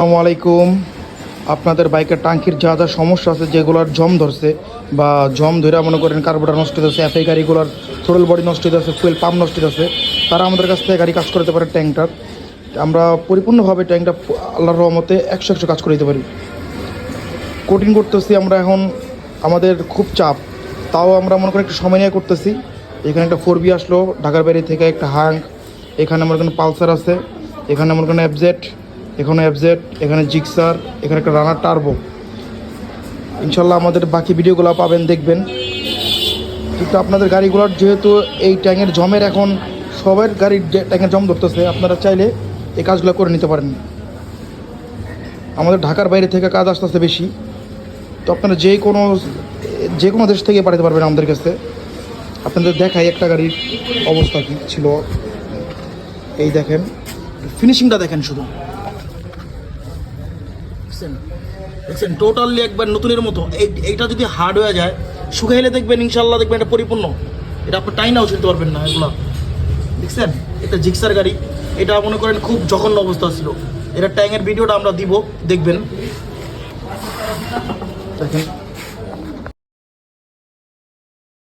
আসসালামু আলাইকুম। আপনাদের বাইকের টাঙ্কির যা যা সমস্যা আছে, যেগুলোর জম ধরছে বা জম ধরে মনে করেন কার্বোটার নষ্ট হচ্ছে এফআই গাড়িগুলোর থ্রোল বডি নষ্ট হচ্ছে ফুয়েল পাম্প নষ্ট হচ্ছে তারা আমাদের কাছ থেকে গাড়ি কাজ করতে পারে ট্যাঙ্কটার। আমরা পরিপূর্ণভাবে ট্যাঙ্কটা আল্লাহর রহমতে একশো একশো কাজ করে দিতে পারি। কোটিং করতেছি আমরা এখন, আমাদের খুব চাপ। তাও আমরা মনে করি একটু সময় নিয়ে করতেছি। এখানে একটা ফোর বি আসলো, ঢাকার বাইরে থেকে একটা হাঙ্ক, এখানে আমার কোনো পালসার আছে, এখানে আমার কোনো অ্যাবজেট এখানে অ্যাবজেট এখানে জিক্সার এখানে একটা রানার টার্বো ইনশাল্লাহ আমাদের বাকি ভিডিওগুলো পাবেন, দেখবেন। কিন্তু আপনাদের গাড়িগুলোর যেহেতু এই ট্যাঙ্কের জমের এখন, সবার গাড়ির ট্যাঙ্কের জম ধরতেছে, আপনারা চাইলে এই কাজগুলো করে নিতে পারেন। আমাদের ঢাকার বাইরে থেকে কাজ আসতেছে বেশি। তো আপনারা যে কোনো যে কোনো দেশ থেকে পাঠাতে পারবেন আমাদের কাছে। আপনাদের দেখাই একটা গাড়ির অবস্থা কী ছিল। এই দেখেন ফিনিশিংটা দেখেন শুধু। দেখছেন? দেখছেন? টোটালি একবার নতুনের মতো। এই, এইটা যদি হার্ড হয়ে যায়, শুকাইলে দেখবেন ইনশাল্লাহ দেখবেন এটা পরিপূর্ণ। এটা আপনার টাইনাও ছিলতে পারবেন না এগুলো। দেখছেন? এটা জিক্সার গাড়ি। এটা মনে করেন খুব জঘন্য অবস্থা ছিল। এটা ট্যাংয়ের ভিডিওটা আমরা দিব, দেখবেন। দেখেন।